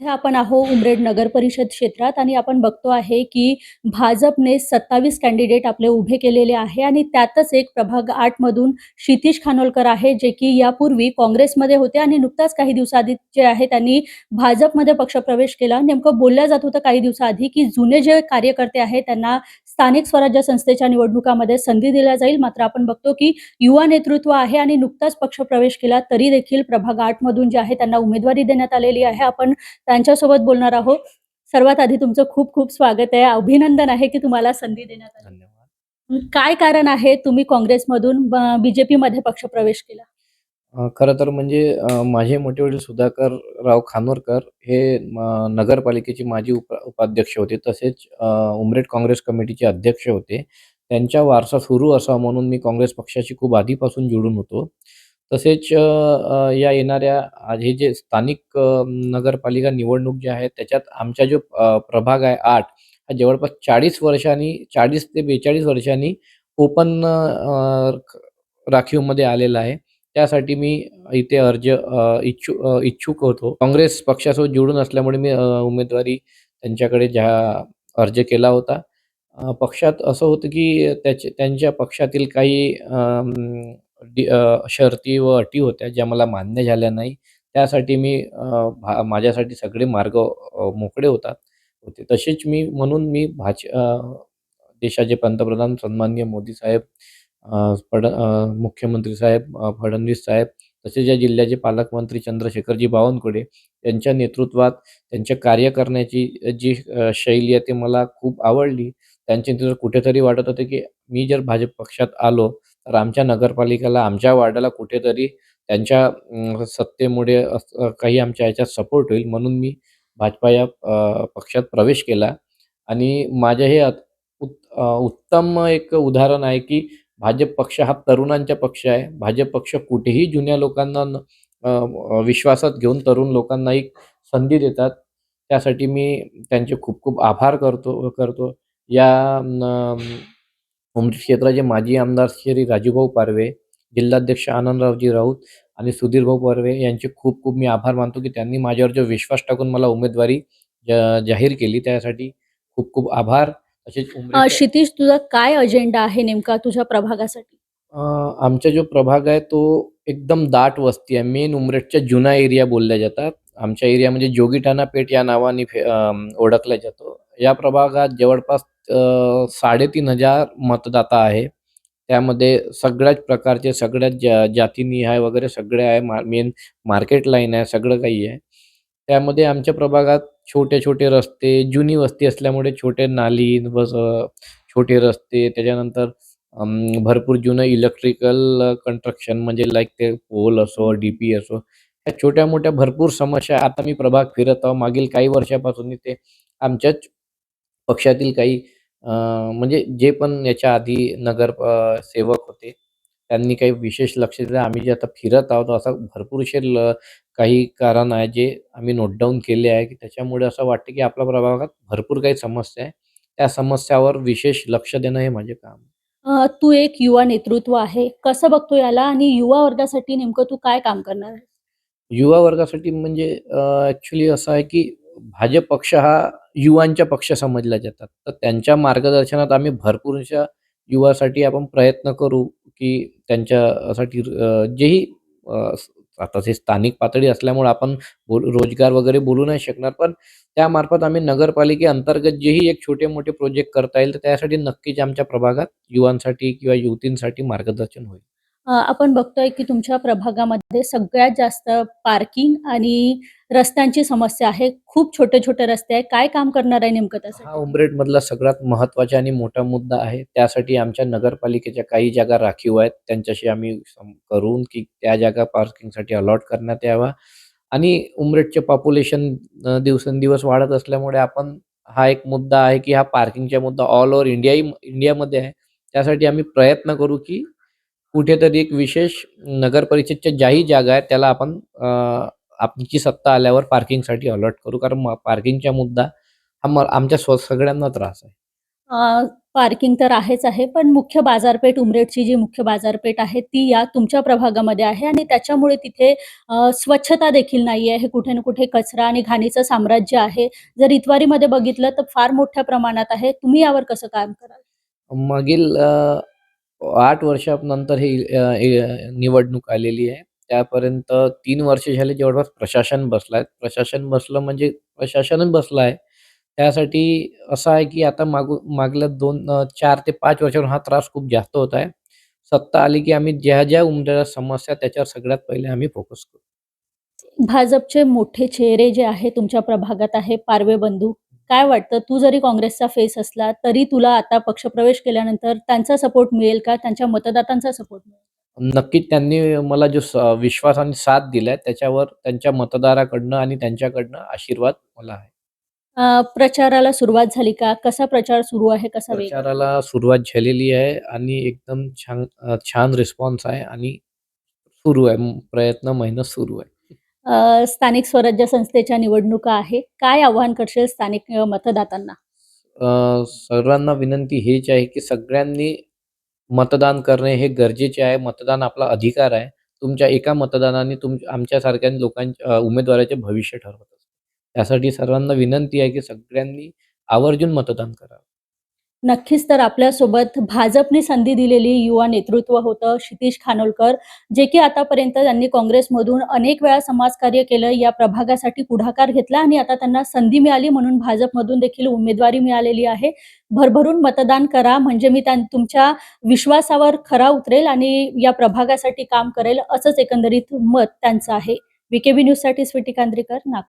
आपण आहो उमरेड नगर परिषद क्षेत्रात आणि आपण बघतो आहे की भाजपने सत्तावीस कॅन्डिडेट आपले उभे केलेले आहे आणि त्यातच एक प्रभाग आठ मधून क्षितिश खानोलकर आहे जे की यापूर्वी काँग्रेसमध्ये होते आणि नुकताच काही दिवसाआधी जे आहे त्यांनी भाजपमध्ये पक्षप्रवेश केला. नेमकं बोलल्या जात होतं काही दिवसाआधी की जुने जे कार्यकर्ते आहेत त्यांना स्थानिक स्वराज्य संस्थेच्या निवडणुकामध्ये संधी दिल्या जाईल. मात्र आपण बघतो की युवा नेतृत्व आहे आणि नुकताच पक्षप्रवेश केला तरी देखील प्रभाग आठ मधून जे आहे त्यांना उमेदवारी देण्यात आलेली आहे. आपण त्यांच्यासोबत बोलणार आहोत. सर्वात आधी तुमचं खूप खूप स्वागत आहे. अभिनंदन आहे की तुम्हाला संधी देण्यात आली. काय कारण आहे तुम्ही काँग्रेसमधून बीजेपी मध्ये पक्षप्रवेश केला? अ, खरं तर म्हणजे माझे मोठे वडील सुधाकर राव खानोरकर हे नगरपालिकेचे माजी उप उपाध्यक्ष होते. तसेच उमरेड काँग्रेस कमिटीचे अध्यक्ष होते. त्यांचा वारसा सुरू असावा म्हणून मी काँग्रेस पक्षाशी खूप आधीपासून जुळून होतो. तसेच अ, या येणाऱ्या हे जे स्थानिक अ, नगरपालिका निवडणूक जे आहे त्याच्यात आमचा जो अ, प्रभाग आहे आठ हा जवळपास चाळीस वर्षांनी चाळीस ते बेचाळीस वर्षांनी ओपन राखीवमध्ये आलेला आहे. त्यासाठी मी इथे अर्ज अ, इच्छु अ, इच्छुक होतो. काँग्रेस पक्षासोबत जोडून असल्यामुळे मी अ, उमेदवारी त्यांच्याकडे जा अर्ज केला होता. अ, पक्षात असं होतं की त्याचे त्यांच्या पक्षातील काही डी अ, शर्ती व अटी होत्या ज्या मला मान्य झाल्या नाही. त्यासाठी मी अ, भा माझ्यासाठी सगळे मार्ग अ, मोकळे होतात होते. तसेच मी म्हणून मी भाज अ, देशाचे पंतप्रधान सन्माननीय मोदी साहेब अ, फड अ, मुख्यमंत्री साहेब अ, फडणवीस साहेब तसेच या जिल्ह्याचे पालकमंत्री चंद्रशेखरजी बावनकुळे यांच्या नेतृत्वात त्यांचे कार्य करण्याची जी अ, शैली आहे ती मला खूप आवडली. त्यांच्या कुठेतरी वाटत होतं की मी जर भाजप पक्षात आलो तर आमच्या नगरपालिकेला आमच्या वार्डाला कुठेतरी त्यांच्या सत्तेमुळे काही आमच्या ह्याच्यात सपोर्ट होईल म्हणून मी भाजपा या पक्षात प्रवेश केला. आणि माझे हे उत- उत्तम एक उदाहरण आहे की भाजप पक्ष हा तरुणांचा पक्ष आहे. भाजप पक्ष कुठेही जुन्या लोकांना विश्वासात घेऊन तरुण लोकांना एक संधी देतात. त्यासाठी मी त्यांचे खूप खूप आभार करतो करतो. या न- उमरी क्षेत्राचे माजी आमदार श्री राजूभाऊ पारवे जिल्हाध्यक्ष आनंदरावजी राऊत आणि सुधीर भाऊ पारवे यांचे खूप खूप मी आभार मानतो की त्यांनी माझ्यावर जो विश्वास टाकून मला उमेदवारी जाहीर केली त्यासाठी खूप खूप आभार. तसेच क्षितिश तुझा काय अजेंडा आहे नेमका तुझ्या प्रभागासाठी? आमचा जो प्रभाग आहे तो एकदम दाट वस्ती आहे. मेन उमरेडच्या जुना एरिया बोलल्या जातात. आमच्या एरिया म्हणजे जोगीठाणा पेठ या नावाने ओळखला जातो. या प्रभागात जवळपास साडेतीन हजार मतदाता आहे. त्यामध्ये सगळ्याच प्रकारचे सगळ्याच जा जातीनिहाय वगैरे सगळे आहे. मा मेन मार्केट लाईन आहे सगळं काही आहे. त्यामध्ये आमच्या प्रभागात छोटे छोटे रस्ते जुनी वस्ती असल्यामुळे छोटे नाली बस छोटे रस्ते त्याच्यानंतर भरपूर जुनं इलेक्ट्रिकल कन्स्ट्रक्शन म्हणजे लाईक ते पोल असो डी पी असो ह्या छोट्या मोठ्या भरपूर समस्या. आता मी प्रभाग फिरत आहो मागील काही वर्षापासून ते आमच्याच पक्षातील काही म्हणजे जे पण याच्या आधी नगर सेवक होते त्यांनी काही विशेष लक्ष दिलं. आम्ही जे आता फिरत आहोत असं भरपूरसे ल काही कारण आहे जे आम्ही नोट डाऊन केले आहे की त्याच्यामुळे असं वाटतं की आपल्या प्रभागात भरपूर काही समस्या आहे. त्या समस्यावर विशेष लक्ष देणं हे माझे काम तू एक युवा नेतृत्व आहे. कसं बघतो याला? आणि युवा वर्गासाठी नेमकं तू काय काम करणार आहे युवा वर्गासाठी म्हणजे ॲक्च्युली असं आहे की भाजप पक्ष हा युवांच्या पक्ष समजला जातात. तर त्यांच्या मार्गदर्शनात आम्ही भरपूरशा युवासाठी आपण प्रयत्न करू की त्यांच्यासाठी जेही आता ते स्थानिक पातळी असल्यामुळे आपण बोल रोजगार वगैरे बोलू नाही शकणार. पण त्यामार्फत आम्ही नगरपालिकेअंतर्गत जेही एक छोटे मोठे प्रोजेक्ट करता येईल तर त्यासाठी नक्कीच आमच्या प्रभागात युवांसाठी किंवा युवतींसाठी मार्गदर्शन होईल. आपण बघतोय की तुमच्या प्रभागामध्ये सगळ्यात जास्त पार्किंग आणि रस्त्यांची समस्या आहे. खूप छोटे छोटे रस्ते आहे. काय काम करणार आहे नेमकं हा उमरेड मधला सगळ्यात महत्त्वाचा आणि मोठा मुद्दा आहे. त्यासाठी आमच्या नगरपालिकेच्या काही जागा राखीव आहेत. त्यांच्याशी आम्ही सम- करून की त्या जागा पार्किंगसाठी अलॉट करण्यात यावा. आणि उमरेडचे पॉप्युलेशन दिवसेंदिवस वाढत असल्यामुळे आपण हा एक मुद्दा आहे की हा पार्किंगचा मुद्दा ऑल ओव्हर इंडिया इंडियामध्ये आहे. त्यासाठी आम्ही प्रयत्न करू की कुठेतरी एक विशेष नगर परिषदच्या ज्याही जागा आहेत त्याला आपण आमची सत्ता आल्यावर पार्किंगसाठी अलॉट करू कारण पार्किंगचा मुद्दा हा आमच्या स्व सगळ्यांना त्रास आहे पार्किंग तर आहेच आहे, पण मुख्य बाजारपेठ उमरेडची जी मुख्य बाजारपेठ आहे, ती या तुमच्या प्रभागामध्ये आहे आणि त्याच्यामुळे तिथे स्वच्छता देखील नाहीये. हे कुठे ना कुठे कचरा आणि घाणीचं साम्राज्य आहे. जर इतवारीमध्ये बघितलं तर फार मोठ्या प्रमाणात आहे. तुम्ही यावर कसं काम कराल? मागील आठ वर्षानंतर ही अ, निवडणूक आलेली आहे. त्यापर्यंत 3 वर्ष झाले जवळपास प्रशासन बसलाय. प्रशासन बसलं म्हणजे प्रशासनच बसलं आहे. त्यासाठी असं आहे, की आता मागू मागल्या 2 अ, 4 ते 5 वर्षापासून हा त्रास खूप जास्त होत आहे. सत्ता आली, की आम्ही ज्या-ज्या उमरेला समस्या त्याच्यावर सगळ्यात पहिले आम्ही फोकस करू. भाजपचे मोठे चेहरे जे आहे तुमच्या प्रभागात आहे पारवे बंधू. काय वाटतं तू जरी काँग्रेसचा फेस असला, तरी तुला आता पक्षप्रवेश केल्यानंतर त्यांचा सपोर्ट मिळेल का? त्यांच्या मतदातांचा सपोर्ट मिळेल? नक्कीच त्यांनी मला जो विश्वास आणि साथ दिलाय त्याच्यावर त्यांच्या मतदाराकडनं आणि त्यांच्याकडनं आशीर्वाद मला आहे. प्रचाराला सुरुवात झाली का? कसा प्रचार सुरू आहे? कसा? प्रचाराला सुरुवात झालेली आहे आणि एकदम छान छान रिस्पॉन्स आहे आणि सुरू आहे. प्रयत्न मेहनत सुरू आहे. स्थानिक स्वराज्य संस्थेच्या निवडणुका आहे. काय आव्हान करशील स्थानिक मतदातांना? सर्वांना विनंती हीच आहे, की सगळ्यांनी मतदान करणे हे गरजेचे आहे. मतदान आपला अधिकार आहे. तुमच्या एका मतदानाने तुम आमच्यासारख्या लोकांच्या उमेदवाराचे भविष्य ठरवत असते. त्यासाठी सर्वांना विनंती आहे, की सगळ्यांनी आवर्जून मतदान करावं. नक्कीच. तर आपल्यासोबत भाजपने संधी दिलेली युवा नेतृत्व होतं क्षितिश खानोलकर, जे की आतापर्यंत त्यांनी काँग्रेसमधून अनेक वेळा समाजकार्य केलं. या प्रभागासाठी पुढाकार घेतला आणि आता त्यांना संधी मिळाली म्हणून भाजपमधून देखील उमेदवारी मिळालेली आहे. भरभरून मतदान करा म्हणजे मी त्यां तुमच्या विश्वासावर खरा उतरेल आणि या प्रभागासाठी काम करेल, असंच एकंदरीत मत त्यांचं आहे. व्हीकेबी न्यूजसाठी स्वीटी कांद्रीकर नागपूर.